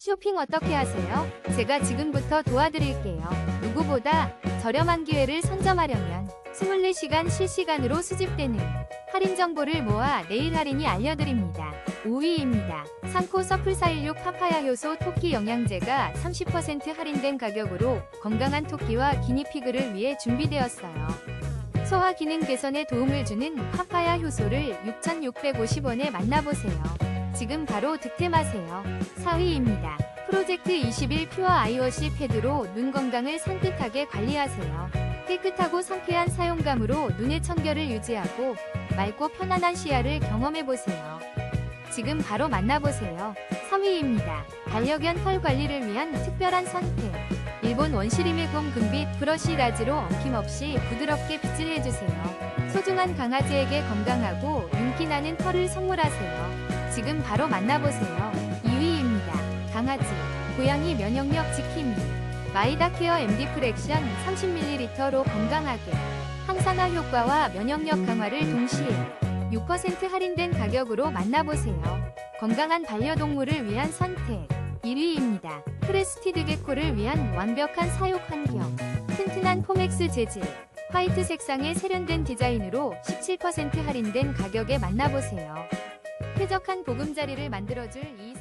쇼핑 어떻게 하세요? 제가 지금부터 도와드릴게요. 누구보다 저렴한 기회를 선점하려면 24시간 실시간으로 수집되는 할인 정보를 모아 내일 할인이 알려드립니다. 5위입니다. 상코 서플 416 파파야 효소 토끼 영양제가 30% 할인된 가격으로 건강한 토끼와 기니피그를 위해 준비되었어요. 소화 기능 개선에 도움을 주는 파파야 효소를 6,650원에 만나보세요. 지금 바로 득템하세요. 4위입니다. 프로젝트 21 퓨어 아이워시 패드로 눈 건강을 산뜻하게 관리하세요. 깨끗하고 상쾌한 사용감으로 눈의 청결을 유지하고 맑고 편안한 시야를 경험해보세요. 지금 바로 만나보세요. 3위입니다. 반려견 털 관리를 위한 특별한 선택. 일본 원시리밀곰 금빛 브러쉬 라지로 엉킴없이 부드럽게 빗질해주세요. 소중한 강아지에게 건강하고 윤기 나는 털을 선물하세요. 지금 바로 만나보세요. 2위입니다. 강아지, 고양이 면역력 지킴이. 마이다케어 MD 프랙션 30ml로 건강하게. 항산화 효과와 면역력 강화를 동시에 6% 할인된 가격으로 만나보세요. 건강한 반려동물을 위한 선택. 1위입니다. 크레스티드 게코를 위한 완벽한 사육 환경. 튼튼한 포맥스 재질. 화이트 색상의 세련된 디자인으로 17% 할인된 가격에 만나보세요. 쾌적한 보금자리를 만들어줄 이